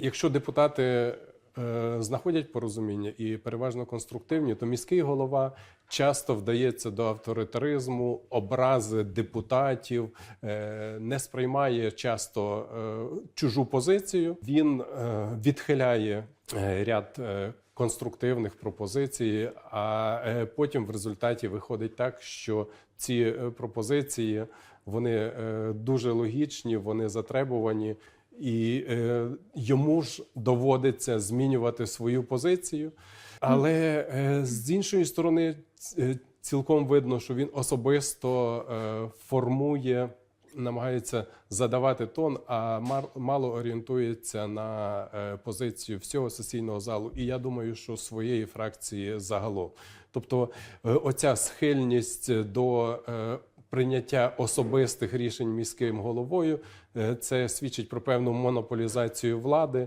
Якщо депутати е, знаходять порозуміння і переважно конструктивні, то міський голова часто вдається до авторитаризму, образи депутатів, е, не сприймає часто е, чужу позицію. Він відхиляє ряд. Конструктивних пропозицій, а потім в результаті виходить так, що ці пропозиції вони дуже логічні, вони затребувані, і е, йому ж доводиться змінювати свою позицію. Але е, з іншої сторони, е, цілком видно, що він особисто е, формує, намагається задавати тон, а мало орієнтується на е, позицію всього сесійного залу. І я думаю, що своєї фракції загалом. Тобто, е, оця схильність до прийняття особистих рішень міським головою. е, Це свідчить про певну монополізацію влади.